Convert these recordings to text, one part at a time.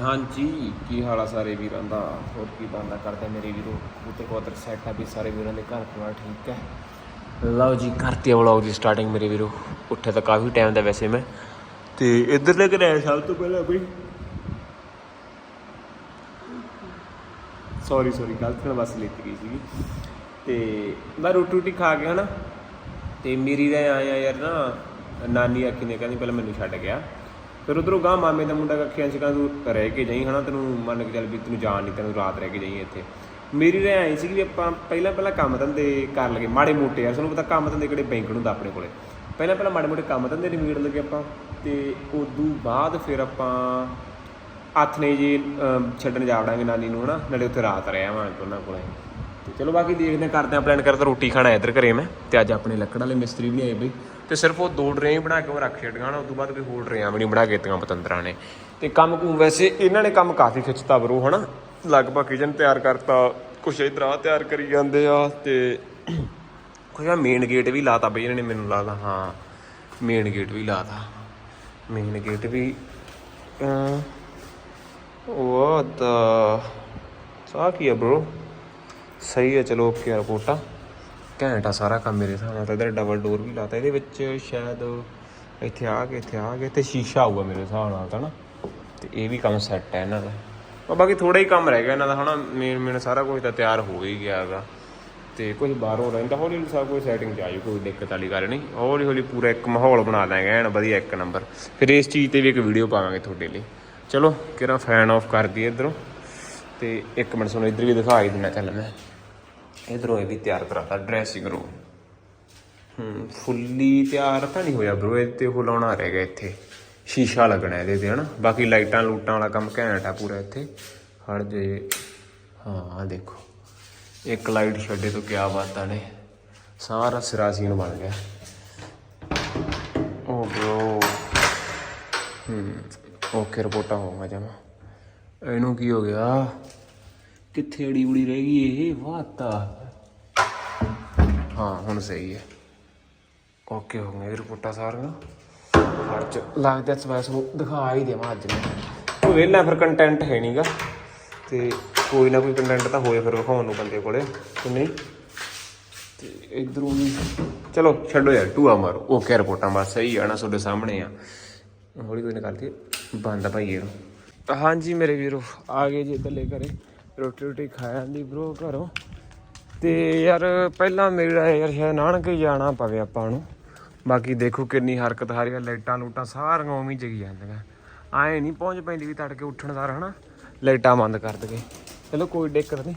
ਹਾਂਜੀ, ਕੀ ਹਾਲ ਆ ਸਾਰੇ ਵੀਰਾਂ ਦਾ? ਹੋਰ ਕੀ ਬੰਦਾ ਕਰਦੇ ਮੇਰੇ ਵੀਰੋ? ਉਤੇ ਕੋਦਰ ਸੈਟ ਆ ਵੀ ਸਾਰੇ ਵੀਰਾਂ ਦੇ ਘਰ ਪਰਿਵਾਰ ਠੀਕ ਹੈ। ਲਓ ਜੀ, ਕਰਤੇ ਵਲੌਗ ਦੀ ਸਟਾਰਟਿੰਗ ਮੇਰੇ ਵੀਰੋ। ਉੱਠੇ ਤਾਂ ਕਾਫੀ ਟਾਈਮ ਦਾ ਵੈਸੇ ਮੈਂ। ਤੇ ਇੱਧਰ ਲੈ ਕੇ ਆਇਆ ਸਭ ਤੋਂ ਪਹਿਲਾਂ ਬਈ। ਸੌਰੀ ਸੌਰੀ ਗਲਤ ਨਾਲ ਬਸ ਲਿੱਤ ਗਈ ਸੀਗੀ। ਤੇ ਮੈਂ ਰੋਟੀ ਰੋਟੀ ਖਾ ਕੇ ਹਨਾ, ਤੇ ਮੇਰੀ ਦਾ ਆਇਆ ਯਾਰ ਨਾ, ਨਾਨੀ ਆਖੀ ਨੇ, ਕਹਿੰਦੀ ਪਹਿਲਾਂ ਮੈਨੂੰ ਛੱਡ ਗਿਆ। ਫਿਰ ਉਧਰੋਂ ਗਾਂ ਮਾਮੇ ਦਾ ਮੁੰਡਾ ਕੱਖਿਆਂ ਚ ਤੂੰ ਰਹਿ ਕੇ ਜਾਈ, ਹਨਾ, ਤੈਨੂੰ ਮੰਨ ਕੇ ਚੱਲ ਵੀ ਤੈਨੂੰ ਜਾਣ ਨਹੀਂ, ਤੈਨੂੰ ਰਾਤ ਰਹਿ ਕੇ ਜਾਈ ਇੱਥੇ। ਮੇਰੀ ਰਹਿ ਆਈ ਸੀ ਕਿ ਵੀ ਆਪਾਂ ਪਹਿਲਾਂ ਪਹਿਲਾਂ ਕੰਮ ਧੰਦੇ ਕਰ ਲਗੇ ਮਾੜੇ ਮੋਟੇ ਆ, ਤੁਹਾਨੂੰ ਪਤਾ ਕੰਮ ਧੰਦੇ ਕਿਹੜੇ ਬੈਂਕ ਨੂੰ ਹੁੰਦਾ ਆਪਣੇ ਕੋਲੇ। ਪਹਿਲਾਂ ਪਹਿਲਾਂ ਮਾੜੇ ਮੋਟੇ ਕੰਮ ਧੰਦੇ ਨਿਬੇੜ ਲਗੇ ਆਪਾਂ, ਤੇ ਉਦੋਂ ਬਾਅਦ ਫਿਰ ਆਪਾਂ ਹੱਥ ਨੇ ਜੀ ਛੱਡਣ ਜਾ ਵੜਾਂਗੇ ਨਾਨੀ ਨੂੰ, ਹਨਾ, ਨਾਲੇ ਉੱਥੇ ਰਾਤ ਰਹਿ ਆਵਾਂਗੇ ਉਹਨਾਂ ਕੋਲੇ। ਤੇ ਚਲੋ ਬਾਕੀ ਦੇਖਦੇ ਹਾਂ, ਕਰਦੇ ਹਾਂ ਪਲਾਨ ਕਰਦਾ ਰੋਟੀ ਖਾਣਾ ਇੱਧਰ ਘਰੇ ਮੈਂ, ਤੇ ਅੱਜ ਆਪਣੇ ਲੱਕੜ ਵਾਲੇ ਮਿਸਤਰੀ ਵੀ ਨਹੀਂ ਆਏ ਬਈ। ਤੇ ਸਿਰਫ ਉਹ ਦੋ ਡਰੇ ਬਣਾ ਕੇ ਉਹ ਰੱਖ ਛੱਡੀਆਂ ਨਾ ਉਸ ਤੋਂ ਬਾਅਦ ਕੋਈ ਹੋਰ ਡਰੇਆਂ ਵੀ ਨਹੀਂ ਬਣਾ ਕੇ ਦਿੱਤੀਆਂ ਪਤੰਦਰਾਂ ਨੇ। ਤੇ ਕੰਮ ਕੁ ਵੈਸੇ ਇਹਨਾਂ ਨੇ ਕੰਮ ਕਾਫੀ ਖਿੱਚਤਾ ਬਰੋ, ਹਨਾ? ਲਗਭਗ ਕਿਚਨ ਤਿਆਰ ਕਰਤਾ, ਕੁਛ ਇਧਰ ਆ ਤਿਆਰ ਕਰੀ ਜਾਂਦੇ ਆ ਤੇ ਕੋਈ ਆ ਮੇਨ ਗੇਟ ਵੀ ਲਾਤਾ ਬਈ, ਇਹਨਾਂ ਨੇ ਮੈਨੂੰ ਲੱਗਦਾ, ਹਾਂ ਮੇਨ ਗੇਟ ਵੀ ਲਾਤਾ। ਮੇਨ ਗੇਟ ਵੀ ਉਹ ਤਾਂ the ਸਾਹ ਕੀ ਆ bro ਸਹੀ ਹੈ ਚਲੋ, ਓਕੇ ਰਿਪੋਰਟਾ। ਘੈਂਟ ਆ ਸਾਰਾ ਕੰਮ ਮੇਰੇ ਹਿਸਾਬ ਨਾਲ ਤਾਂ। ਇਧਰ ਡਬਲ ਡੋਰ ਵੀ ਲਾਤਾ, ਇਹਦੇ ਵਿੱਚ ਸ਼ਾਇਦ ਇੱਥੇ ਆ ਕੇ, ਇੱਥੇ ਆ ਕੇ, ਤੇ ਸ਼ੀਸ਼ਾ ਆਊਗਾ ਮੇਰੇ ਹਿਸਾਬ ਨਾਲ ਤਾਂ ਨਾ। ਤੇ ਇਹ ਵੀ ਕੰਮ ਸੈੱਟ ਹੈ ਇਹਨਾਂ ਦਾ। ਪਰ ਬਾਕੀ ਥੋੜਾ ਹੀ ਕੰਮ ਰਹਿ ਗਿਆ ਇਹਨਾਂ ਦਾ ਹਨਾ। ਮੇਨ ਮੇਨ ਸਾਰਾ ਕੁਝ ਤਾਂ ਤਿਆਰ ਹੋ ਹੀ ਗਿਆ ਹੈਗਾ। ਤੇ ਕੁਝ ਬਾਹਰੋਂ ਰਹਿੰਦਾ, ਹੌਲੀ ਹੌਲੀ ਸਭ ਕੁਝ ਸੈਟਿੰਗ ਚ ਆ ਜਾਊ, ਕੋਈ ਦਿੱਕਤ ਵਾਲੀ ਗੱਲ ਨਹੀਂ। ਹੌਲੀ ਹੌਲੀ ਪੂਰਾ ਇੱਕ ਮਾਹੌਲ ਬਣਾ ਦਾਂਗੇ ਐਨ ਵਧੀਆ ਇੱਕ ਨੰਬਰ ਫਿਰ ਇਸ ਚੀਜ਼ ਤੇ ਵੀ ਇੱਕ ਵੀਡੀਓ ਪਾਵਾਂਗੇ ਤੁਹਾਡੇ ਲਈ। ਚਲੋ, ਕਿਹੜਾ ਫੈਨ ਆਫ ਕਰ ਦਈਏ ਇਧਰੋਂ। ਤੇ ਇੱਕ ਮਿੰਟ ਸੁਣੋ, ਇਧਰ ਵੀ ਦਿਖਾ ਹੀ ਦਿੰਦਾ ਚੱਲ ਮੈਂ। ਇਧਰੋਂ ਇਹ ਵੀ ਤਿਆਰ ਕਰਾਤਾ ਡਰੈਸਿੰਗ ਰੂਮ ਹੂੰ, ਫੁੱਲੀ ਤਿਆਰ ਤਾਂ ਨਹੀਂ ਹੋਇਆ ਬ్రో ਇਹ ਤੇ ਉਹ ਲਾਉਣਾ ਰਹਿ ਗਿਆ ਇੱਥੇ। ਸ਼ੀਸ਼ਾ ਲੱਗਣਾ ਇਹਦੇ ਤੇ, ਹਨਾ। ਬਾਕੀ ਲਾਈਟਾਂ ਲੂਟਾਂ ਵਾਲਾ ਕੰਮ ਘੈਂਟ ਆ ਪੂਰਾ ਇੱਥੇ। ਹੜ ਜੇ, ਹਾਂ ਆ ਦੇਖੋ। ਇੱਕ ਲਾਈਟ ਛੱਡੇ ਤੋਂ ਕਿਆ ਬਾਤਾਂ ਨੇ। ਸਾਰਾ ਸਿਰਾ ਸੀਨ ਬਣ ਗਿਆ। ਓ ਬ్రో ਹੂੰ, ਓਕੇ, ਰਿਪੋਰਟਾਂ ਹੋਊਗਾ ਜਮਾ। ਇਹਨੂੰ ਕੀ ਹੋ ਗਿਆ? ਕਿੱਥੇ ਅੜੀ ਉੜੀ ਰਹਿ ਗਈ ਇਹ? ਵਾਤਾ ਹਾਂ, ਹੁਣ ਸਹੀ ਹੈ। ਓਕੇ, ਹੋ ਗਈਆਂ ਰਿਪੋਰਟਾਂ ਸਾਰੀਆਂ। ਖਰਚ ਲੱਗਦਾ ਸਵੈਸ ਨੂੰ ਦਿਖਾ ਹੀ ਦੇਵਾਂ ਅੱਜ ਮੈਂ। ਉਹ ਵੇਲਾ ਫਿਰ ਕੰਟੈਂਟ ਹੈ ਨਹੀਂਗਾ ਤੇ ਕੋਈ ਨਾ ਕੋਈ ਕੰਟੈਂਟ ਤਾਂ ਹੋਏ ਫਿਰ ਵਿਖਾਉਣ ਨੂੰ ਬੰਦੇ ਕੋਲੇ, ਕਿ ਨਹੀਂ? ਤੇ ਇਧਰੋਂ ਵੀ ਚਲੋ, ਛੱਡੋ ਯਾਰ, ਟੂਆ ਮਾਰੋ। ਓਕੇ, ਰਿਪੋਰਟਾਂ ਬਸ ਸਹੀ ਆ ਨਾ, ਤੁਹਾਡੇ ਸਾਹਮਣੇ ਆ। ਹੌਲੀ ਕੋਈ ਨਿਕਾਲਤੀ ਬੰਦ ਭਾਈ ਇਹਨੂੰ ਹਾਂਜੀ, ਮੇਰੇ ਵੀਰੋ, ਆ ਗਏ ਜੀ ਇੱਧਰਲੇ ਘਰੇ। ਰੋਟੀ ਰੋਟੀ ਖਾਇਆ ਦੀ ਬ్రో ਘਰੋਂ। ਤੇ ਯਾਰ ਪਹਿਲਾਂ ਮੇਰਾ ਯਾਰ ਸ਼ਾਇਦ ਨਾਨਕੇ ਜਾਣਾ ਪਵੇ ਆਪਾਂ ਨੂੰ। ਬਾਕੀ ਦੇਖੋ ਕਿੰਨੀ ਹਰਕਤ ਹਾਰੀ ਆ, ਲਾਈਟਾਂ ਲੂਟਾਂ ਸਾਰੀਆਂ ਉਵੇਂ ਹੀ ਜਗੀ ਜਾਂਦੀਆਂ। ਆਏ ਨਹੀਂ ਪਹੁੰਚ ਪੈਂਦੀ ਵੀ ਤੜਕੇ ਉੱਠਣ ਦਾ ਹਨਾ, ਲਾਈਟਾਂ ਬੰਦ ਕਰ ਦਗੇ ਚਲੋ ਕੋਈ ਦਿੱਕਤ ਨਹੀਂ।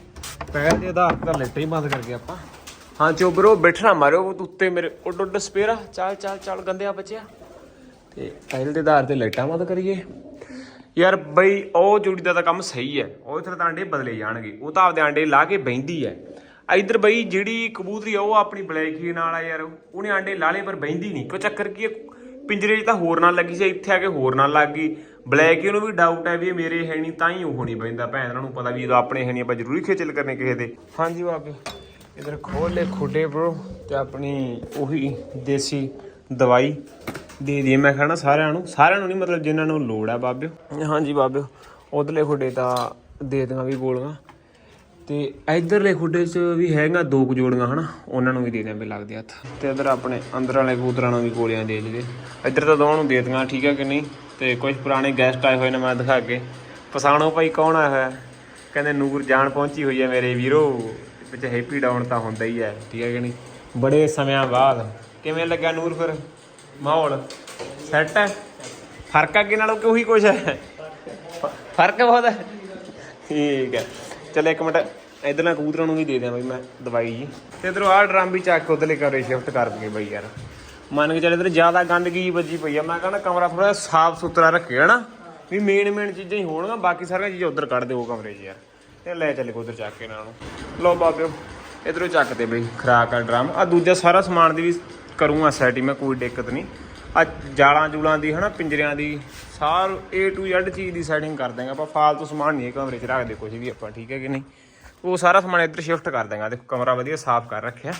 ਪਹਿਲ ਦੇ ਆਧਾਰ ਤੇ ਲਾਈਟਾਂ ਹੀ ਬੰਦ ਕਰ ਗਏ ਆਪਾਂ। ਹਾਂ ਚੋਬਰੋ ਬੈਠਣਾ ਮਾਰਿਓ ਉੱਤੇ ਮੇਰੇ, ਉੱਡ ਉੱਡ ਸਪੇਰਾ। ਚੱਲ ਚੱਲ ਚੱਲ ਗੰਦਿਆ ਬੱਚਿਆ। ਤੇ ਪਹਿਲ ਦੇ ਆਧਾਰ ਤੇ ਲਾਈਟਾਂ ਬੰਦ ਕਰੀਏ। ਯਾਰ ਬਈ, ਉਹ ਜੁੜੀ ਦਾ ਤਾਂ ਕੰਮ ਸਹੀ ਹੈ। ਉਹ ਇਥੇ ਤਾਂ ਅੰਡੇ ਬਦਲੇ ਜਾਣਗੇ। ਉਹ ਤਾਂ ਆਪਦੇ ਅੰਡੇ ਲਾ ਕੇ ਬੈਂਦੀ ਹੈ। ਇਧਰ ਬਈ ਜਿਹੜੀ ਕਬੂਤਰੀ ਆ ਉਹ ਆਪਣੀ ਬਲੈਕ ਹੀ ਨਾਲ ਆ ਯਾਰ ਉਹਨੇ ਅੰਡੇ ਲਾ ਲਏ ਪਰ ਬੈਂਦੀ ਨਹੀਂ। ਕਿਉਂ ਚੱਕਰ ਕੀ ਪਿੰਜਰੇ 'ਚ ਤਾਂ ਹੋਰ ਨਾਲ ਲੱਗੀ ਸੀ ਇੱਥੇ ਆ ਕੇ ਹੋਰ ਨਾਲ ਲੱਗ ਗਈ। ਬਲੈਕ ਨੂੰ ਵੀ ਡਾਊਟ ਹੈ ਵੀ ਇਹ ਮੇਰੇ ਹੈ ਨਹੀਂ ਤਾਂ ਹੀ ਉਹ ਨਹੀਂ ਬੈਂਦਾ ਭੈਣ ਨੂੰ ਪਤਾ ਵੀ ਜਦੋਂ ਆਪਣੇ ਹੈ ਨਹੀਂ ਆਪਾਂ ਜ਼ਰੂਰੀ ਖੇਚਲ ਕਰਨੇ ਕਿਸੇ ਦੇ। ਹਾਂਜੀ ਬਾਬੇ ਇਧਰ ਖੋਲ ਲੈ ਖੁੱਡੇ ਬ్రో ਤੇ ਆਪਣੀ ਉਹੀ ਦੇਸੀ ਦਵਾਈ ਦੇ ਦੇ ਮੈਂ ਖਾਣਾ ਸਾਰਿਆਂ ਨੂੰ ਸਾਰਿਆਂ ਨੂੰ ਨਹੀਂ ਮਤਲਬ ਜਿਨ੍ਹਾਂ ਨੂੰ ਲੋੜ ਹੈ ਬਾਬਿਓ ਹਾਂਜੀ ਬਾਬਿਓ ਉਧਰਲੇ ਖੁੱਡੇ ਤਾਂ ਦੇ ਦੇਵਾਂ ਵੀ ਗੋਲੀਆਂ। ਤੇ ਇਧਰਲੇ ਖੁੱਡੇ 'ਚ ਵੀ ਹੈਗਾ ਦੋ ਕੁ ਜੋੜੀਆਂ, ਹਨਾ? ਉਹਨਾਂ ਨੂੰ ਵੀ ਦੇ ਦਿਆਂ ਵੀ ਲੱਗਦੇ ਹੱਥ। ਤੇ ਇਧਰ ਆਪਣੇ ਅੰਦਰ ਵਾਲੇ ਕਬੂਤਰਾਂ ਨੂੰ ਵੀ ਗੋਲੀਆਂ ਦੇ ਦੇ ਇੱਧਰ ਤਾਂ ਦੋਵਾਂ ਨੂੰ ਦੇ ਦਿਆਂ ਠੀਕ ਹੈ ਕਿ ਨਹੀਂ? ਤੇ ਕੁਝ ਪੁਰਾਣੇ ਗੈਸਟ ਆਏ ਹੋਏ ਨੇ ਮੈਂ ਦਿਖਾ ਕੇ। ਪਛਾਣੋ ਭਾਈ ਕੌਣ ਆਇਆ ਹੋਇਆ? ਕਹਿੰਦੇ ਨੂਰ ਜਾਨ ਪਹੁੰਚੀ ਹੋਈ ਹੈ ਮੇਰੇ ਵੀਰੋ। ਵਿੱਚ ਹੈਪੀ ਡਾਊਨ ਤਾਂ ਹੁੰਦਾ ਹੀ ਹੈ ਠੀਕ ਹੈ ਕਿ ਨਹੀਂ? ਬੜੇ ਸਮਿਆਂ ਬਾਅਦ। ਕਿਵੇਂ ਲੱਗਿਆ ਨੂਰ ਫਿਰ? ਮਾਹੌਲ? ਸੈੱਟ ਹੈ ਫ਼ਰਕ ਅੱਗੇ ਨਾਲੋਂ ਕਿ ਉਹੀ ਕੁਝ ਹੈ ਫ਼ਰਕ ਬਹੁਤ ਹੈ ਠੀਕ ਹੈ ਚੱਲ ਇੱਕ ਮਿੰਟ ਇਧਰਲਾ ਕਬੂਤਰਾਂ ਨੂੰ ਵੀ ਦੇ ਦਿਆਂ ਬਈ ਮੈਂ ਦਵਾਈ ਜੀ। ਤੇ ਇਧਰੋਂ ਆਹ ਡਰਮ ਵੀ ਚੱਕ ਕੇ ਉਧਰਲੇ ਕਮਰੇ ਸ਼ਿਫਟ ਕਰ ਦਈਏ ਬਈ ਯਾਰ। ਮੰਨ ਕੇ ਚੱਲ ਇਧਰ ਜ਼ਿਆਦਾ ਗੰਦਗੀ ਵੱਜੀ ਪਈ ਆ। ਮੈਂ ਕਹਿੰਦਾ ਕਮਰਾ ਥੋੜਾ ਸਾਫ਼ ਸੁਥਰਾ ਰੱਖਿਆ ਨਾ ਵੀ ਮੇਨ ਮੇਨ ਚੀਜ਼ਾਂ ਹੀ ਹੋਣਗੀਆਂ, ਬਾਕੀ ਸਾਰੀਆਂ ਚੀਜ਼ਾਂ ਉਧਰ ਕੱਢ ਦਿਓ ਕਮਰੇ 'ਚ ਯਾਰ। ਤੇ ਲੈ ਚੱਲੇ ਉਧਰ ਚੱਕ ਕੇ ਨਾਲ ਨੂੰ। ਲਓ ਬਾਬਿਓ ਇਧਰੋਂ ਚੱਕ ਤੇ ਬਈ, ਖਰਾਕ ਆ ਡਰਮ। ਆ ਦੂਜਾ ਸਾਰਾ ਸਮਾਨ ਦੀ ਵੀ ਕਰੂੰਗਾ ਸੈਟਿੰਗ ਮੈਂ ਕੋਈ ਦਿੱਕਤ ਨਹੀਂ। ਆ ਜਾਲਾਂ ਜੂਲਾਂ ਦੀ, ਹਨਾ, ਪਿੰਜਰਿਆਂ ਦੀ, ਸਾਰ A to Z ਚੀਜ਼ ਦੀ ਸੈਟਿੰਗ ਕਰ ਦਾਂਗੇ ਆਪਾਂ ਫਾਲਤੂ ਸਮਾਨ ਨਹੀਂ ਕਮਰੇ 'ਚ ਰੱਖਦੇ ਕੁਝ ਵੀ ਆਪਾਂ, ਠੀਕ ਹੈ ਕਿ ਨਹੀਂ? ਉਹ ਸਾਰਾ ਸਮਾਨ ਇੱਧਰ ਸ਼ਿਫਟ ਕਰ ਦਾਂਗਾ ਦੇਖੋ, ਕਮਰਾ ਵਧੀਆ ਸਾਫ਼ ਕਰ ਰੱਖਿਆ।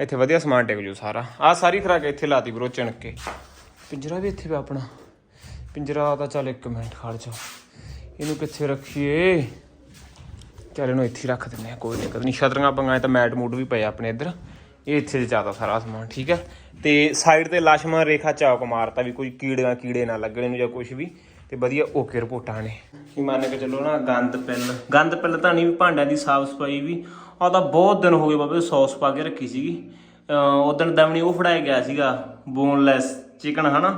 ਇੱਥੇ ਵਧੀਆ ਸਮਾਨ ਟਿਕ ਜੂ ਸਾਰਾ। ਆ ਸਾਰੀ ਖਰਾਕ ਇੱਥੇ ਲਾਤੀ ਬਰੋ ਚਣਕ। ਕੇ ਪਿੰਜਰਾ ਵੀ ਇੱਥੇ ਪਿਆ ਆਪਣਾ। ਪਿੰਜਰਾ ਤਾਂ ਚੱਲ ਇੱਕ ਮਿੰਟ ਖੜ ਜਾ। ਇਹਨੂੰ ਕਿੱਥੇ ਰੱਖੀਏ? ਚੱਲ ਇਹਨੂੰ ਇੱਥੇ ਹੀ ਰੱਖ ਦਿੰਦੇ ਆ ਕੋਈ ਦਿੱਕਤ ਨਹੀਂ। ਛਤਰੀਆਂ ਪੰਗਾਂ ਤਾਂ ਮੈਟ ਮੂਟ ਵੀ ਪਏ ਆਪਣੇ ਇੱਧਰ। ਇਹ ਇੱਥੇ ਜ਼ਿਆਦਾ ਸਾਰਾ ਸਮਾਨ, ਠੀਕ ਹੈ? ਤੇ ਸਾਈਡ ਤੇ ਲక్ష్ਮਣ ਰੇਖਾ ਚੌਕ ਮਾਰਤਾ ਵੀ ਕੋਈ ਕੀੜਿਆਂ ਕੀੜੇ ਨਾ ਲੱਗਣ ਨੂੰ ਜਾਂ ਕੁਝ ਵੀ ਤੇ ਵਧੀਆ ਓਕੇ ਰਿਪੋਰਟਾਂ ਨੇ। ਵੀ ਮੰਨ ਕੇ ਚੱਲੋ ਨਾ ਗੰਦ ਪਿੱਲ ਗੰਦ ਪਿੱਲ ਤਾਂ ਨਹੀਂ ਵੀ ਭਾਂਡਿਆਂ ਦੀ ਸਾਫ਼ ਸਫ਼ਾਈ ਵੀ ਆ ਤਾਂ ਬਹੁਤ ਦਿਨ ਹੋ ਗਏ ਬਾਬੇ ਸੌਸ ਪਾ ਕੇ ਰੱਖੀ ਸੀਗੀ। ਉਦੋਂ ਦਮਣੀ ਉਹ ਫੜਾਇਆ ਗਿਆ ਸੀਗਾ ਬੋਨਲੈਸ ਚਿਕਨ ਹਨਾ?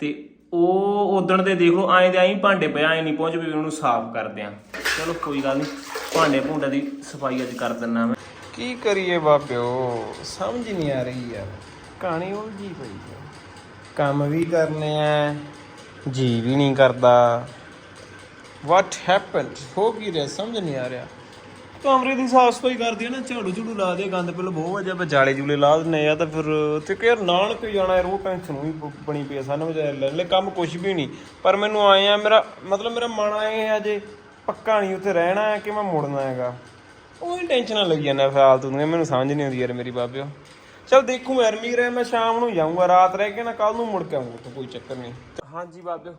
ਤੇ ਉਹ ਉਦੋਂ ਦੇ ਦੇਖ ਲਓ ਐਂ ਦੇ ਐਂ ਭਾਂਡੇ ਪਏ ਆਏ ਨਹੀਂ ਪਹੁੰਚ ਵੀ ਉਹਨੂੰ ਸਾਫ਼ ਕਰਦੇ ਆ। ਚਲੋ ਕੋਈ ਗੱਲ ਨਹੀਂ ਭਾਂਡੇ ਭੁੰਡੇ ਦੀ ਸਫ਼ਾਈ ਅੱਜ ਕਰ ਦਿੰਨਾ ਮੈਂ। ਕੀ ਕਰੀਏ ਬਾਬਿਓ ਸਮਝ ਨਹੀਂ ਆ ਰਹੀ ਆ ਕਹਾਣੀ ਉਲਝੀ ਪਈ ਹੈ। ਕੰਮ ਵੀ ਕਰਨੇ ਆ ਜੀ ਵੀ ਨਹੀਂ ਕਰਦਾ। ਵਾਟ ਹੈਪਨਡ ਹੋ ਕੀ ਰਿਹਾ? ਸਮਝ ਨਹੀਂ ਆ ਰਿਹਾ। ਕਮਰੇ ਦੀ ਸਾਫ਼ ਸਫ਼ਾਈ ਕਰਦੀ ਆ ਨਾ ਝਾੜੂ ਝੂੜੂ ਲਾ ਦੇ ਗੰਦ ਪਿੱਲ ਬਹੁਤ ਵਜਾ ਜਾਲੇ ਜੂਲੇ ਲਾ ਦਿੰਨੇ ਆ ਤਾਂ ਫਿਰ ਤੇ ਕਿ ਯਾਰ ਨਾਨਕ ਜਾਣਾ ਯਾਰ ਉਹ ਟੈਨਸ਼ਨ ਹੋਈ ਬ- ਬਣੀ ਪਈ ਸਾਨੂੰ ਵਿਚਾਰੇ ਲੈ ਲੈ ਕੰਮ ਕੁਝ ਵੀ ਨਹੀਂ। ਪਰ ਮੈਨੂੰ ਆਏ ਆ ਮੇਰਾ ਮਤਲਬ ਮੇਰਾ ਮਨ ਆਏ ਆ ਅਜੇ ਪੱਕਾ ਨਹੀਂ ਉੱਥੇ ਰਹਿਣਾ ਹੈ ਕਿ ਮੈਂ ਮੁੜਨਾ ਹੈਗਾ। ਉਹੀ ਟੈਨਸ਼ਨਾਂ ਲੱਗੀ ਜਾਂਦਾ ਫਾਲਤੂ ਦੀਆਂ ਮੈਨੂੰ ਸਮਝ ਨਹੀਂ ਆਉਂਦੀ ਯਾਰ ਮੇਰੀ ਬਾਬਿਓ। ਚਲ ਦੇਖੂ ਯਾਰ, ਮੀਰ, ਮੈਂ ਸ਼ਾਮ ਨੂੰ ਜਾਊਂਗਾ, ਰਾਤ ਰਹਿ ਕੇ ਨਾ ਕੱਲ ਨੂੰ ਮੁੜ ਕੇ ਆਊਂਗਾ ਉੱਥੇ, ਕੋਈ ਚੱਕਰ ਨਹੀਂ। ਹਾਂਜੀ ਬਾਬਿਓ,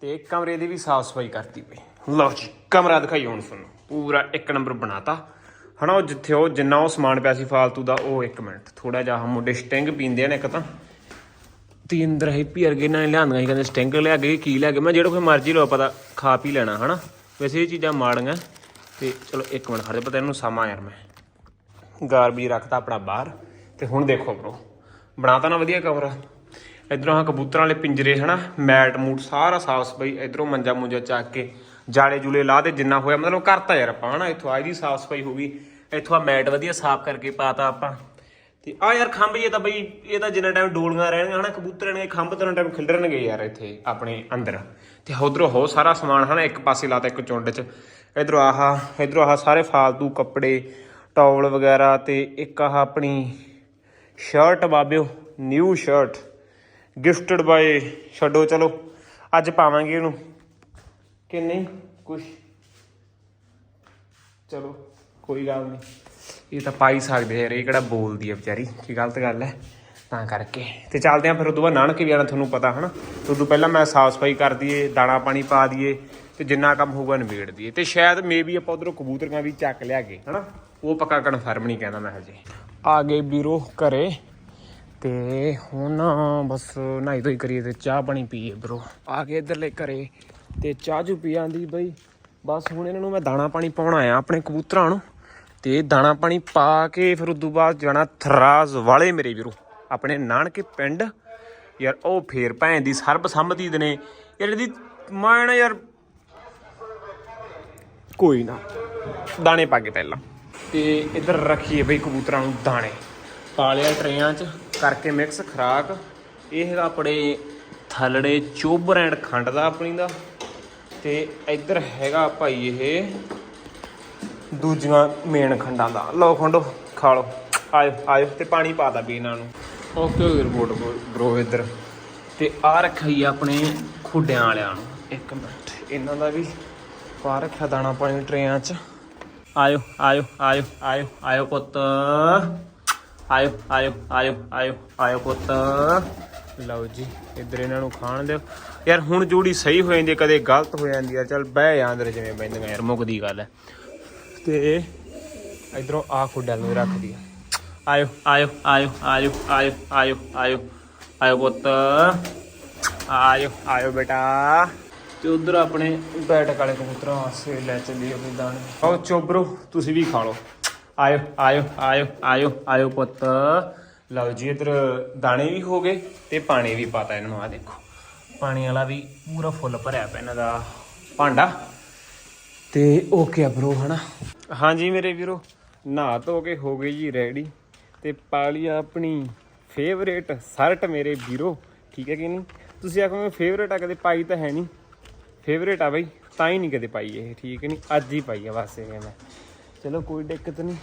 ਤੇ ਇੱਕ ਕਮਰੇ ਦੀ ਵੀ ਸਾਫ਼ ਸਫ਼ਾਈ ਕਰਤੀ ਪਈ। ਲਓ ਜੀ, ਕਮਰਾ ਦਿਖਾਈ ਹੁਣ ਸੁਣੋ ਪੂਰਾ ਇੱਕ ਨੰਬਰ ਬਣਾਤਾ। ਹਨਾ, ਉਹ ਜਿੱਥੇ ਉਹ ਜਿੰਨਾ ਉਹ ਸਮਾਨ ਪਿਆ ਸੀ ਫਾਲਤੂ ਦਾ, ਉਹ ਇੱਕ ਮਿੰਟ। ਥੋੜਾ ਜਿਹਾ ਆਹ ਮੁੰਡੇ ਸਟਿੰਗ ਪੀਂਦੇ ਨੇ ਇੱਕ ਤਾਂ। ਤੇ ਅੰਦਰ ਹੈਪੀ ਵਰਗੇ ਨਾਲ ਲਿਆਂਦੀਆਂ ਸੀ, ਕਹਿੰਦੇ ਸਟਿੰਗ ਲਿਆ ਕੇ ਕੀ ਲਿਆ ਕੇ। ਮੈਂ ਜਿਹੜਾ ਕੋਈ ਮਰਜ਼ੀ ਲਓ ਪਤਾ ਖਾ ਪੀ ਲੈਣਾ, ਹਨਾ। ਵੈਸੇ ਇਹ ਚੀਜ਼ਾਂ ਮਾੜੀਆਂ, ਤੇ ਚਲੋ ਇੱਕ ਮਿੰਟ ਖੜ੍ਹ ਪਤਾ ਇਹਨੂੰ ਸਮਾਂ ਯਾਰ ਮੈਂ। ਗਾਰਬੇਜ ਰੱਖਤਾ ਆਪਣਾ ਬਾਹਰ। ਤੇ ਹੁਣ ਦੇਖੋ ਬਰੋ ਬਣਾਤਾ ਨਾ ਵਧੀਆ ਕਮਰਾ। ਇਧਰੋਂ ਆ ਕਬੂਤਰਾਂ ਵਾਲੇ ਪਿੰਜਰੇ ਹਨਾ, ਮੈਟ ਮੂਟ ਸਾਰਾ ਸਾਫ਼ ਸਫ਼ਾਈ, ਇਧਰੋਂ ਮੰਜਾ ਮੁੰਜਾ ਚੱਕ ਕੇ ਜਾਲੇ ਜੂਲੇ ਲਾ ਦੇ, ਜਿੰਨਾ ਹੋਇਆ ਮਤਲਬ ਕਰਤਾ ਯਾਰ ਆਪਾਂ ਹਨਾ, ਇੱਥੋਂ ਆਈ ਦੀ ਸਾਫ਼ ਸਫ਼ਾਈ ਹੋ ਗਈ। ਇੱਥੋਂ ਆ ਮੈਟ ਵਧੀਆ ਸਾਫ਼ ਕਰਕੇ ਪਾਤਾ ਆਪਾਂ। ਤੇ ਆ ਯਾਰ ਖੰਭ ਇਹ ਤਾਂ ਬਈ, ਇਹ ਤਾਂ ਜਿੰਨਾ ਟਾਈਮ ਡੋਲੀਆਂ ਰਹਿਣਗੀਆਂ ਹਨਾ, ਕਬੂਤਰਾਂ ਨੇ ਖੰਭ ਤਾਂ ਟਾਈਮ ਖਿਲਰਨਗੇ ਯਾਰ ਇੱਥੇ ਆਪਣੇ ਅੰਦਰ। ਤੇ ਉਧਰੋਂ ਹੋ ਸਾਰਾ ਸਮਾਨ ਹਨਾ, ਇੱਕ ਪਾਸੇ ਲਾਤਾ ਇੱਕ ਚੁੰਡ 'ਚ। ਇਧਰੋਂ ਆਹਾ, ਇਧਰੋਂ ਆਹ ਸਾਰੇ ਫਾਲਤੂ ਕੱਪੜੇ ਟੌਲ ਵਗੈਰਾ ਤੇ ਇੱਕ ਆਹ ਆਪਣੀ ਸ਼ਰਟ ਬਾਬਿਓ ਨਿਊ ਸ਼ਰਟ ਗਿਫਟਡ ਬਾਏ ਛੱਡੋ, ਚਲੋ, ਅੱਜ ਪਾਵਾਂਗੇ ਇਹਨੂੰ। ਕਿ ਨਹੀਂ? ਕੁਛ? ਚਲੋ, ਕੋਈ ਗੱਲ ਨਹੀਂ। ਇਹ ਤਾਂ ਪਾਈ ਸਕਦੇ ਯਾਰ ਇਹ ਕਿਹੜਾ ਬੋਲਦੀ ਹੈ ਵਿਚਾਰੀ, ਕੀ ਗਲਤ ਗੱਲ ਹੈ? ਤਾਂ ਕਰਕੇ। ਤੇ ਚੱਲਦੇ ਆਂ ਫਿਰ ਉਦੋਂ ਬਾਅਦ ਨਾਨਕ ਵੀ ਆਣਾ ਤੁਹਾਨੂੰ ਪਤਾ, ਹਨਾ? ਤੇ ਉਦੋਂ ਪਹਿਲਾਂ ਮੈਂ ਸਾਫ਼ ਸਫ਼ਾਈ ਕਰ ਦਈਏ, ਦਾਣਾ ਪਾਣੀ ਪਾ ਦਈਏ, ਤੇ ਜਿੰਨਾ ਕੰਮ ਹੋਊਗਾ ਨਿਬੇੜ ਦਈਏ। ਤੇ ਸ਼ਾਇਦ ਮੇਬੀ ਆਪਾਂ ਉਧਰੋਂ ਕਬੂਤਰਾਂ ਵੀ ਚੱਕ ਲਿਆਗੇ ਹਨਾ? ਉਹ ਪੱਕਾ ਕਨਫਰਮ ਨਹੀਂ ਕਹਿੰਦਾ ਮੈਂ ਹਜੇ। ਆ ਗਏ ਵੀਰੋ ਘਰੇ ਤੇ ਹੁਣ ਬਸ ਨਹਾਈ ਧੋਈ ਕਰੀਏ ਤੇ ਚਾਹ ਪਾਣੀ ਪੀਏ ਬ్రో ਆ ਕੇ ਇਧਰਲੇ ਘਰੇ ਤੇ ਚਾਹ ਚੂ ਪੀ ਆਂਦੀ ਬਈ। ਬਸ ਹੁਣ ਇਹਨਾਂ ਨੂੰ ਮੈਂ ਦਾਣਾ ਪਾਣੀ ਪਾਉਣ ਆਇਆ ਆਪਣੇ ਕਬੂਤਰਾਂ ਨੂੰ ਤੇ ਦਾਣਾ ਪਾਣੀ ਪਾ ਕੇ ਫਿਰ ਉਦੋਂ ਬਾਅਦ ਜਾਣਾ ਥਰਾਜ਼ ਵਾਲੇ ਮੇਰੇ ਵੀਰੋ, ਆਪਣੇ ਨਾਨਕੇ ਪਿੰਡ। ਯਾਰ ਉਹ ਫੇਰ ਭੈਣ ਦੀ ਸਰਬਸੰਮਤੀ ਦੇ ਨੇ ਯਾਰ ਇਹਦੀ ਮੈਂ ਨਾ ਯਾਰ। ਕੋਈ ਨਾ, ਦਾਣੇ ਪਾ ਕੇ ਪਹਿਲਾਂ। ਤੇ ਇੱਧਰ ਰੱਖੀਏ ਬਈ ਕਬੂਤਰਾਂ ਨੂੰ ਦਾਣੇ। ਪਾ ਲਿਆ ਟਰੇਆਂ 'ਚ ਕਰਕੇ ਮਿਕਸ ਖਰਾਕ। ਇਹ ਹੈਗਾ ਆਪਣੇ ਥਲੜੇ ਚੋਬਰ ਐਂਡ ਖੰਡ ਦਾ ਆਪਣੀ ਦਾ। ਤੇ ਇੱਧਰ ਹੈਗਾ ਭਾਈ ਇਹ ਦੂਜੀਆਂ ਮੇਨ ਖੰਡਾਂ ਦਾ। ਲਓ ਖੰਡੋ ਖਾ ਲਓ। ਆਇਓ ਆਇਓ ਤੇ ਪਾਣੀ ਪਾਤਾ ਵੀ ਇਹਨਾਂ ਨੂੰ। ਓਕੇ ਰਿਪੋਰਟ ਬ్రో ਇੱਧਰ। ਤੇ ਆ ਰੱਖੀ ਆਪਣੇ ਖੁੱਡਿਆਂ ਵਾਲਿਆਂ ਨੂੰ। ਇੱਕ ਮਿੰਟ ਇਹਨਾਂ ਦਾ ਵੀ ਪਾ ਰੱਖਿਆ ਦਾਣਾ ਪਾਣੀ ਟਰੇਆਂ 'ਚ। ਆਇਓ ਆਇਓ ਆਇਓ ਆਇਓ ਆਇਓ ਪੁੱਤ ਆਇਓ ਆਇਓ ਆਇਓ ਆਇਓ ਆਇਓ ਪੁੱਤ ਲਓ ਜੀ ਇੱਧਰ ਇਹਨਾਂ ਨੂੰ ਖਾਣ ਦਿਓ ਯਾਰ ਹੁਣ ਜੋੜੀ ਸਹੀ ਹੋ ਜਾਂਦੀ ਹੈ, ਕਦੇ ਗਲਤ ਹੋ ਜਾਂਦੀ ਆ ਚੱਲ ਬਹਿ ਜਾ ਅੰਦਰ ਜਿਵੇਂ ਬੈਂਦੀਆਂ ਯਾਰ ਮੁੱਕਦੀ ਗੱਲ ਹੈ ਤੇ ਇਧਰੋਂ ਆ ਖੁੱਡਾਂ ਨੂੰ ਰੱਖ ਦਿਆ ਆਇਓ ਆਇਓ ਆਇਓ ਆਇਓ ਆਇਓ ਆਇਓ ਆਇਓ ਆਇਓ ਪੁੱਤ ਆਇਓ ਆਇਓ ਬੇਟਾ ਤੇ ਉਧਰ ਆਪਣੇ ਬੈਠਕ ਵਾਲੇ ਕਬੂਤਰਾਂ ਵਾਸਤੇ ਲੈ ਚੱਲੀਏ ਆਪਣੇ ਦਾਣੇ ਆਓ ਚੋਬਰੋ, ਤੁਸੀਂ ਵੀ ਖਾ ਲਓ। ਆਇਓ ਆਇਓ ਆਇਓ ਆਇਓ ਆਇਓ ਪੁੱਤ। ਲਓ ਜੀ, ਇਧਰ ਦਾਣੇ ਵੀ ਹੋ ਗਏ ਤੇ ਪਾਣੀ ਵੀ ਪਾਤਾ ਇਹਨਾਂ ਨੂੰ ਆ ਦੇਖੋ। ਪਾਣੀ ਵਾਲਾ ਵੀ ਪੂਰਾ ਫੁੱਲ ਭਰਿਆ ਪਿਆ ਇਹਨਾਂ ਦਾ ਭਾਂਡਾ। ਤੇ ਓਕੇ ਆ ਬ్రో ਹਨਾ? ਹਾਂਜੀ ਮੇਰੇ ਵੀਰੋ, ਨਹਾ ਧੋ ਕੇ ਹੋ ਗਏ ਜੀ ਰੈਡੀ। ਤੇ ਪਾ ਲਈ ਆਪਣੀ ਫੇਵਰੇਟ ਸ਼ਰਟ ਮੇਰੇ ਵੀਰੋ। ਠੀਕ ਹੈ ਕਿ ਨਹੀਂ? ਤੁਸੀਂ ਆਖੋ ਆਖੋਗੇ ਫੇਵਰੇਟ ਆ, ਕਦੇ ਪਾਈ ਤਾਂ ਹੈ ਨਹੀਂ। ਫੇਵਰੇਟ ਆ ਬਈ, ਤਾਂ ਹੀ ਨਹੀਂ ਕਦੇ ਪਾਈ ਇਹ, ਠੀਕ ਨਹੀਂ, ਅੱਜ ਹੀ ਪਾਈ ਆ ਬਸ ਇਹ ਮੈਂ। ਚਲੋ ਕੋਈ ਦਿੱਕਤ ਨਹੀਂ।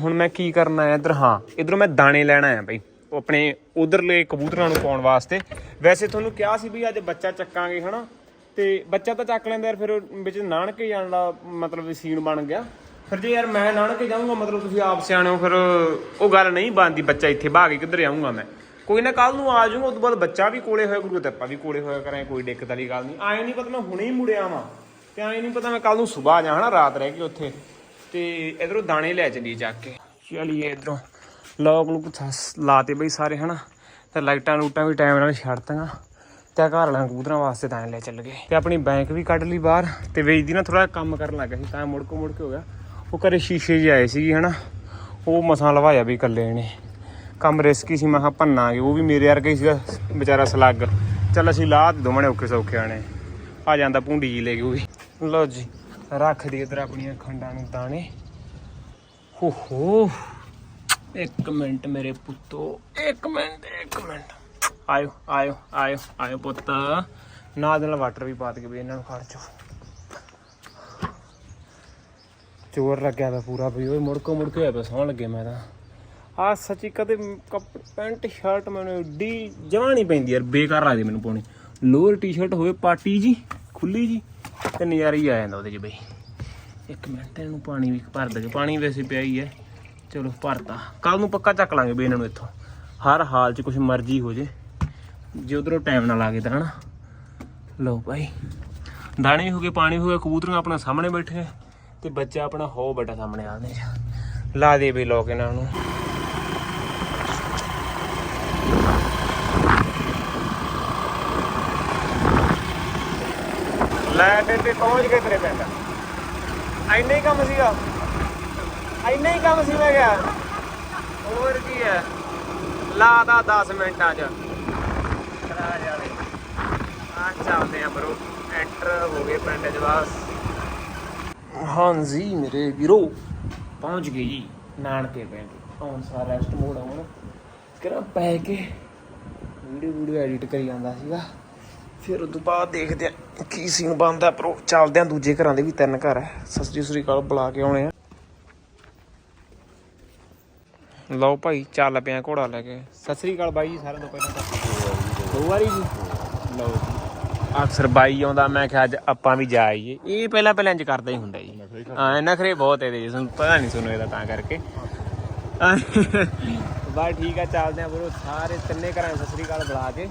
ਹੁਣ ਮੈਂ ਕੀ ਕਰਨਾ ਹੈ ਇਧਰ? ਹਾਂ, ਇਧਰੋਂ ਮੈਂ ਦਾਣੇ ਲੈਣਾ ਹੈ ਬਈ ਆਪਣੇ ਉਧਰਲੇ ਕਬੂਤਰਾਂ ਨੂੰ ਪਾਉਣ ਵਾਸਤੇ। ਵੈਸੇ ਤੁਹਾਨੂੰ ਕਿਹਾ ਸੀ ਵੀ ਅੱਜ ਬੱਚਾ ਚੱਕਾਂਗੇ, ਹਨਾ? ਤੇ ਬੱਚਾ ਤਾਂ ਚੱਕ ਲੈਂਦਾ ਯਾਰ, ਫਿਰ ਵਿੱਚ ਨਾਨਕੇ ਜਾਣ ਦਾ ਮਤਲਬ ਸੀਨ ਬਣ ਗਿਆ। ਫਿਰ ਜੇ ਯਾਰ ਮੈਂ ਨਾਨਕੇ ਜਾਊਂਗਾ, ਮਤਲਬ ਤੁਸੀਂ ਆਪ ਸਿਆਣੇ ਹੋ, ਫਿਰ ਉਹ ਗੱਲ ਨਹੀਂ ਬਣਦੀ, ਬੱਚਾ ਇੱਥੇ ਭਾਗ ਕੇ ਕਿੱਧਰ ਜਾਊਂਗਾ ਮੈਂ। ਕੋਈ ਨਾ ਕੱਲ ਨੂੰ ਆ ਜਾਊਗਾ ਉਸ ਤੋਂ ਬਾਅਦ ਬੱਚਾ ਵੀ ਕੋਲੇ ਹੋਇਆ ਕਰੂ ਤੇ ਆਪਾਂ ਵੀ ਕੋਲੇ ਹੋਇਆ ਕਰਾਂ ਕੋਈ ਦਿੱਕਤ ਵਾਲੀ ਗੱਲ ਨਹੀਂ। ਆਏ ਨਹੀਂ ਪਤਾ ਮੈਂ ਹੁਣੇ ਹੀ ਮੁੜਿਆ ਵਾਂ, ਤੇ ਆਏ ਨਹੀਂ ਪਤਾ ਮੈਂ ਕੱਲ ਨੂੰ ਸਵੇਰ ਜਾ ਹਨਾ, ਰਾਤ ਰਹਿ ਕੇ ਉੱਥੇ। ਤੇ ਇਧਰੋਂ ਦਾਣੇ ਲੈ ਚੱਲੀਏ ਜਾ ਕੇ। ਚਲੀਏ ਇਧਰੋਂ। ਲੋਕ ਨੂੰ ਲਾਤੇ ਬਈ ਸਾਰੇ, ਹਨਾ। ਤੇ ਲਾਈਟਾਂ ਲੂਟਾਂ ਵੀ ਟਾਈਮ ਨਾਲ ਛੱਡਤੀਆਂ। ਤੇ ਆਹ ਘਰ ਵਾਲਿਆਂ ਕਬੂਤਰਾਂ ਵਾਸਤੇ ਦਾਣੇ ਲੈ ਚੱਲ ਗਏ। ਤੇ ਆਪਣੀ ਬੈਂਕ ਵੀ ਕੱਢ ਲਈ ਬਾਹਰ, ਤੇ ਵੇਚਦੀ ਨਾ ਥੋੜਾ ਕੰਮ ਕਰਨ ਲੱਗ ਗਿਆ ਸੀ ਤਾਂ ਮੁੜ ਕੇ ਮੁੜ ਕੇ ਹੋ ਗਿਆ। ਉਹ ਘਰੇ ਸ਼ੀਸ਼ੇ ਜਿਹੇ ਆਏ ਸੀਗੇ, ਹਨਾ। ਉਹ ਮਸਾਂ ਲਵਾਇਆ ਵੀ ਇਕੱਲੇ ਨੇ। ਕੰਮ ਰਿਸਕੀ ਸੀ, ਮੈਂ ਕਿਹਾ ਭੰਨਾਂਗੇ ਉਹ ਵੀ ਮੇਰੇ ਵਰਗਾ ਹੀ ਸੀਗਾ, ਵਿਚਾਰਾ ਸਲੱਗ ਚੱਲ ਅਸੀਂ ਲਾਹ ਦੋਵਾਂ ਨੇ ਔਖੇ ਸੌਖੇ ਆਣੇ ਆ ਜਾਂਦਾ ਭੁੰਡੀ ਜੀ ਲੈ ਕੇ ਉਹ ਵੀ। ਲਓ ਜੀ, ਰੱਖ ਦੀ ਇਧਰ ਆਪਣੀਆਂ ਖੰਡਾਂ ਨੂੰ ਦਾਣੇ। ਹੋ ਹੋ, ਇੱਕ ਮਿੰਟ ਮੇਰੇ ਪੁੱਤੋ, ਇੱਕ ਮਿੰਟ ਇੱਕ ਮਿੰਟ। ਆਇਓ ਆਇਓ ਆਇਓ ਆਇਓ ਪੁੱਤ। ਨਾਲ ਦੇ ਨਾਲ ਵਾਟਰ ਵੀ ਪਾ ਦੇ ਵੀ ਇਹਨਾਂ ਨੂੰ ਖਰਚੋ ਚੋਰ ਲੱਗਿਆ ਵਾ ਪੂਰਾ ਵੀ, ਓਏ ਮੁੜਕੋ, ਮੁੜਕੇ ਹੋਇਆ ਪਿਆ, ਸੌਣ ਲੱਗੇ ਮੈਂ ਤਾਂ। ਆ ਸੱਚੀ ਕਦੇ ਕੱਪ ਪੈਂਟ, ਸ਼ਰਟ ਮੈਨੂੰ ਏਡੀ ਜਮਾ ਨਹੀਂ ਪੈਂਦੀ ਯਾਰ, ਬੇਕਾਰ ਲੱਗਦੀ ਮੈਨੂੰ ਪਾਉਣੀ। ਲੋਅਰ ਟੀ-ਸ਼ਰਟ ਹੋਵੇ ਪਾਟੀ ਜੀ, ਖੁੱਲੀ ਜੀ, ਤੇ ਨਜ਼ਾਰਾ ਹੀ ਆ ਜਾਂਦਾ ਉਹਦੇ 'ਚ ਬਈ। ਇੱਕ ਮਿੰਟ, ਇਹਨੂੰ ਪਾਣੀ ਵੀ ਭਰ ਦੇ, ਪਾਣੀ ਵੈਸੇ ਪਿਆ ਹੀ ਹੈ। ਚਲੋ ਭਰਤਾ। ਕੱਲ ਨੂੰ ਪੱਕਾ ਚੱਕ ਲਾਂਗੇ ਬਈ ਇਹਨਾਂ ਨੂੰ ਇੱਥੋਂ। ਹਰ ਹਾਲ 'ਚ ਕੁਝ ਮਰਜ਼ੀ ਹੋ ਜੇ। ਜੇ ਉਧਰੋਂ ਟਾਈਮ ਨਾ ਲਾਗੇ ਗਏ ਤਾਂ ਹਨਾ। ਲਓ ਭਾਈ, ਦਾਣੇ ਵੀ ਹੋ ਗਏ, ਪਾਣੀ ਹੋ ਗਿਆ, ਕਬੂਤਰੀਆਂ ਆਪਣਾ ਸਾਹਮਣੇ ਬੈਠੇ ਆ ਤੇ ਬੱਚਾ ਆਪਣਾ ਹੋ ਬੈਠਾ ਸਾਹਮਣੇ ਆਦੇ ਲਾ ਦੇ ਬਈ ਲੋਕ ਇਹਨਾਂ ਨੂੰ। ਲੈ ਤੇ ਤੇ ਪਹੁੰਚ ਗਏ ਤੇਰੇ ਪਿੰਡ। ਐਨਾ ਹੀ ਕੰਮ ਸੀਗਾ। ਐਨਾ ਹੀ ਕੰਮ ਸੀ ਮੈਂ ਕਿਹਾ। ਹੋਰ ਕੀ ਹੈ? ਲਾ ਦਾ 10 ਮਿੰਟਾਂ ਚ। ਕਰਾ ਜਾਵੇ। ਆ ਚੱਲਦੇ ਆ ਬਰੋ ਐਂਟਰ ਹੋ ਗਏ ਪਿੰਡ ਚ ਬਸ। ਹਾਂਜੀ ਮੇਰੇ ਵੀਰੋ। ਪਹੁੰਚ ਗਏ ਜੀ ਨਾਨਕੇ ਪਿੰਡ। ਹੁਣ ਸਾਰਾ ਰੈਸਟ ਮੋਡ ਆਉਣ। ਕਿਹੜਾ ਪੈ ਕੇ ਵੀਡੀਓ ਵੀਡੀਓ ਐਡਿਟ ਕਰੀ ਜਾਂਦਾ ਸੀਗਾ। ਫਿਰ ਉਦੋਂ ਬਾਅਦ ਦੇਖਦੇ ਆ ਕੀ ਸੀਨ ਬਣਦਾ ਪ੍ਰੋ ਚੱਲਦੇ ਆ ਦੂਜੇ ਘਰਾਂ ਦੇ ਵੀ ਤਿੰਨ ਘਰ ਹੈ। ਸਸਰੀ ਸ੍ਰੀ ਅਕਾਲ ਬੁਲਾ ਕੇ ਆਉਣੇ ਆ। ਲਓ ਭਾਈ ਚੱਲ ਪਿਆ ਘੋੜਾ ਲੈ ਕੇ। ਸਤਿ ਸ੍ਰੀ ਅਕਾਲ ਬਾਈ ਜੀ ਸਾਰਿਆਂ ਤੋਂ ਪਹਿਲਾਂ ਤਾਂ ਦੋ ਵਾਰੀ ਜੀ। ਲਓ ਜੀ। ਅਕਸਰ ਬਾਈ ਆਉਂਦਾ ਮੈਂ ਕਿਹਾ ਅੱਜ ਆਪਾਂ ਵੀ ਜਾ ਆਈਏ। ਇਹ ਪਹਿਲਾਂ ਪਹਿਲਾਂ ਇੰਜ ਕਰਦਾ ਹੀ ਹੁੰਦਾ ਜੀ। ਹਾਂ ਨਖਰੇ ਬਹੁਤ ਇਹਦੇ ਜੀ ਤੁਹਾਨੂੰ ਪਤਾ ਨਹੀਂ ਸੁਣੋ ਇਹਦਾ ਤਾਂ ਕਰਕੇ। ਬਾ ਠੀਕ ਆ ਚੱਲਦੇ ਆ ਬਰੋ ਸਾਰੇ ਤਿੰਨੇ ਘਰਾਂ ਨੂੰ ਸਤਿ ਸ੍ਰੀ ਅਕਾਲ ਬੁਲਾ ਕੇ।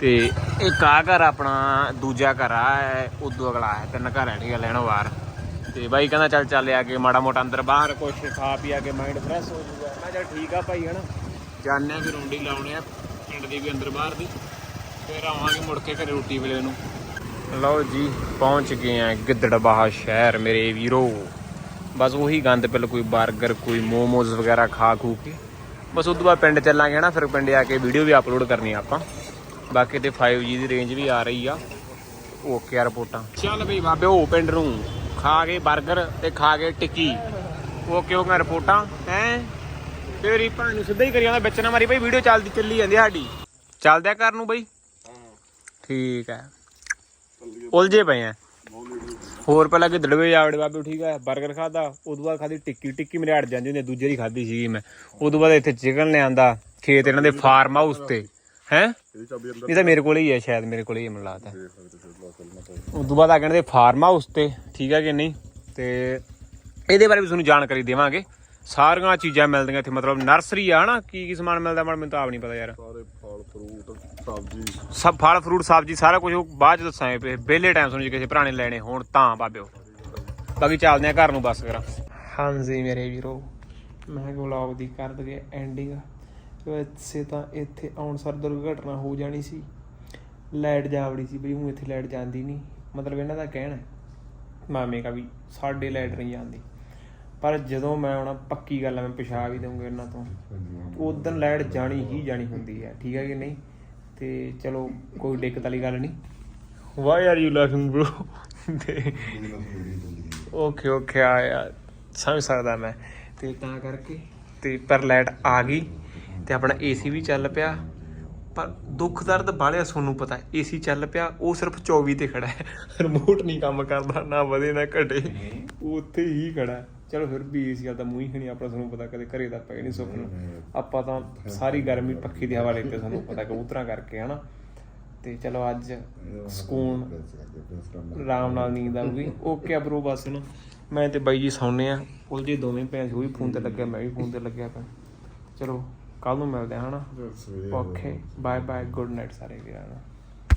ਤੇ ਇੱਕ ਆ ਘਰ ਆਪਣਾ, ਦੂਜਾ ਘਰ ਆ ਉਦੋਂ ਅਗਲਾ ਹੈ, ਤਿੰਨ ਘਰ ਹੈ ਠੀਕ ਆ ਲੈਣੋ ਬਾਹਰ। ਤੇ ਬਾਈ ਕਹਿੰਦਾ ਚੱਲ ਚੱਲ ਆ ਕੇ ਮਾੜਾ ਮੋਟਾ ਅੰਦਰ ਬਾਹਰ ਕੁਛ ਖਾ ਪੀ ਆ ਕੇ ਮਾਈਂਡ ਫਰੈਸ਼ ਹੋ ਜਾਊਗਾ। ਮੈਂ ਚੱਲ ਠੀਕ ਆ ਭਾਈ, ਹਨਾ? ਜਾਣਦੇ ਆ ਵੀ ਰੌਂਡੀ ਲਾਉਣੇ ਆ, ਪਿੰਡ ਦੀ ਵੀ ਅੰਦਰ ਬਾਹਰ ਦੀ। ਫਿਰ ਆਵਾਂਗੇ ਮੁੜ ਕੇ ਘਰੇ ਰੋਟੀ ਵੇਲੇ ਨੂੰ। ਲਓ ਜੀ, ਪਹੁੰਚ ਗਏ ਆ ਗਿੱਦੜਬਾਹਾ ਸ਼ਹਿਰ ਮੇਰੇ ਵੀਰੋ। ਬਸ ਉਹੀ ਗੰਦ ਪਿਲ, ਕੋਈ 버ਗਰ ਕੋਈ ਮੋਮੋਜ਼ ਵਗੈਰਾ ਖਾ ਖੂ ਕੇ। ਬਸ ਉਦੋਂ ਬਾਅਦ ਪਿੰਡ ਚੱਲਾਂਗੇ ਨਾ ਫਿਰ ਪਿੰਡ ਆ ਕੇ ਵੀਡੀਓ ਵੀ ਅਪਲੋਡ ਕਰਨੀ ਆਪਾਂ। ਬਾਕੀ ਤੇ 5G ਦੀ ਰੇਂਜ ਵੀ ਆ ਰਹੀ ਆ। ਓਕੇ ਆ ਰਿਪੋਰਟਾਂ। ਚੱਲ ਬਈ ਬਾਬੇ, ਉਹ ਪਿੰਡ ਨੂੰ ਖਾ ਕੇ 버ਗਰ ਤੇ ਖਾ ਕੇ ਟਿੱਕੀ। ਓਕੇ ਹੋ ਗਿਆ ਰਿਪੋਰਟਾਂ, ਹੈ? ਤੇਰੀ ਭਾਣ ਨੂੰ ਸਿੱਧਾ ਹੀ ਕਰੀ ਜਾਂਦਾ, ਵਿੱਚ ਨਾ ਮਾਰੀ ਬਈ ਵੀਡੀਓ ਚੱਲਦੀ ਚੱਲੀ ਜਾਂਦੀ ਸਾਡੀ। ਚੱਲਦਿਆ ਕਰ ਨੂੰ ਬਈ? ਠੀਕ ਹੈ ਉਲਝੇ ਪਏ ਆ। ਹੋਰ ਪਹਿਲਾਂ ਕਿ ਦੜਵੇ ਜਾਵੜੇ ਬਾਬੇ, ਠੀਕ ਹੈ 버ਗਰ ਖਾਦਾ ਉਦੋਂ ਬਾਅਦ ਖਾਦੀ ਟਿੱਕੀ। ਟਿੱਕੀ ਮੇਰੇ ਅੜ ਜਾਂਦੀ ਹੁੰਦੀ ਦੂਜੇ ਦੀ ਖਾਦੀ ਸੀਗੀ ਮੈਂ। ਉਦੋਂ ਬਾਅਦ ਇੱਥੇ ਚਿਕਨ ਲਿਆਂਦਾ, ਖੇਤ ਇਹਨਾਂ ਦੇ ਫਾਰਮ ਹਾਊਸ ਤੇ। ਹੈ? ਇਹ ਤਾਂ ਮੇਰੇ ਕੋਲ ਹੀ ਹੈ ਸ਼ਾਇਦ ਮੇਰੇ ਕੋਲ ਹੀ ਹੈ ਮੈਨੂੰ ਲੱਗਦਾ। ਉਦੋਂ ਬਾਅਦ ਆ ਕਹਿੰਦੇ ਫਾਰਮ ਹਾਊਸ ਤੇ ਠੀਕ ਹੈ ਕਿ ਨਹੀਂ? ਤੇ ਇਹਦੇ ਬਾਰੇ ਵੀ ਤੁਹਾਨੂੰ ਜਾਣਕਾਰੀ ਦੇਵਾਂਗੇ। ਸਾਰੀਆਂ ਚੀਜ਼ਾਂ ਮਿਲਦੀਆਂ ਇੱਥੇ ਮਤਲਬ ਨਰਸਰੀ ਆ ਹਨਾ ਕੀ ਕੀ ਸਮਾਨ ਮਿਲਦਾ ਮਨ ਮੈਨੂੰ ਤਾਂ ਆਪ ਨਹੀਂ ਪਤਾ ਯਾਰ। ਸਾਰੇ ਫਲ ਫਰੂਟ ਸਬਜ਼ੀ। ਸਭ ਫਲ ਫਰੂਟ ਸਬਜ਼ੀ ਸਾਰਾ ਕੁਝ ਬਾਅਦ ਚ ਦੱਸਾਂਗੇ ਵਿਹਲੇ ਟਾਈਮ ਤੁਹਾਨੂੰ ਜੇ ਕਿਸੇ ਭਰਾ ਨੇ ਲੈਣੇ ਹੋਣ ਤਾਂ ਬਾਬਿਓ। ਬਾਕੀ ਚੱਲਦੇ ਆ ਘਰ ਨੂੰ ਬਸ ਕਰਾਂ। ਹਾਂਜੀ ਮੇਰੇ ਵੀਰੋ ਮੈਂ ਵਲੌਗ ਦੀ ਕਰ ਦਗੇ ਐਂਡਿੰਗ ਵੈਸੇ ਤਾਂ ਇੱਥੇ ਆਉਣ ਸਰ ਦੁਰਘਟਨਾ ਹੋ ਜਾਣੀ ਸੀ। ਲਾਈਟ ਜਾਵੜੀ ਸੀ ਬਈ ਹੁਣ ਇੱਥੇ ਲਾਈਟ ਜਾਂਦੀ ਨਹੀਂ। ਮਤਲਬ ਇਹਨਾਂ ਦਾ ਕਹਿਣਾ ਮਾਮੇ ਕਾ ਵੀ ਸਾਡੇ ਲਾਈਟ ਨਹੀਂ ਜਾਂਦੀ। ਪਰ ਜਦੋਂ ਮੈਂ ਆਉਣਾ ਪੱਕੀ ਗੱਲ ਹੈ ਮੈਂ ਪਿਛਾ ਵੀ ਦਊਂਗਾ ਇਹਨਾਂ ਤੋਂ। ਉਦੋਂ ਲਾਈਟ ਜਾਣੀ ਹੀ ਜਾਣੀ ਹੁੰਦੀ ਹੈ ਠੀਕ ਹੈ ਕਿ ਨਹੀਂ? ਤੇ ਚਲੋ ਕੋਈ ਦਿੱਕਤ ਵਾਲੀ ਗੱਲ ਨਹੀਂ। Why are you laughing bro okay okay ਆ ਯਾਰ ਸਮਝ ਸਕਦਾ ਮੈਂ। ਤੇ ਤਾਂ ਕਰਕੇ ਤੇ ਪਰ ਲਾਈਟ ਆ ਗਈ। ਤੇ ਆਪਣਾ ਏਸੀ ਵੀ ਚੱਲ ਪਿਆ। ਪਰ ਦੁੱਖ ਦਰਦ ਬਾਲਿਆ ਤੁਹਾਨੂੰ ਪਤਾ। ਏਸੀ ਚੱਲ ਪਿਆ, ਉਹ ਸਿਰਫ 24 ਤੇ ਖੜਾ ਹੈ। ਰਿਮੋਟ ਨਹੀਂ ਕੰਮ ਕਰਦਾ, ਨਾ ਵਧੇ, ਨਾ ਘਟੇ। ਉਹ ਉੱਥੇ ਹੀ ਖੜਾ ਚਲੋ ਫਿਰ ਵੀ ਏਸੀ ਵਾਲਾ ਤਾਂ ਮੂੰਹ ਹੀ ਨਹੀਂ ਆਪਣਾ ਤੁਹਾਨੂੰ ਪਤਾ, ਕਦੇ ਘਰੇ ਦਾ ਪਏ ਨਹੀਂ ਸੁੱਖ ਨੂੰ। ਆਪਾਂ ਤਾਂ ਸਾਰੀ ਗਰਮੀ ਪੱਖੀ ਦੀ ਹਵਾ ਲੈ ਕੇ ਤੁਹਾਨੂੰ ਪਤਾ ਕਬੂਤਰਾਂ ਕਰਕੇ, ਹਨਾ। ਤੇ ਚਲੋ ਅੱਜ ਸਕੂਨ, ਆਰਾਮ ਨਾਲ ਨੀਂਦ ਆਊਗੀ। ਓਕੇ ਆ ਬ్రో ਬਸ ਨਾ ਮੈਂ ਤੇ ਬਾਈ ਜੀ ਸੌਂਨੇ ਆ। ਉਲਝੇ ਦੋਵੇਂ ਭੈਣ ਉਹ ਵੀ ਫੋਨ ਤੇ ਲੱਗਿਆ, ਮੈਂ ਵੀ ਫੋਨ ਤੇ ਲੱਗਿਆ ਪਿਆ। ਚਲੋ। ਕੱਲ ਨੂੰ ਮਿਲਦੇ ਹਾਂ ਹਨਾ। Okay bye bye good night ਸਾਰੇ ਵੀਰਾਂ ਨੂੰ।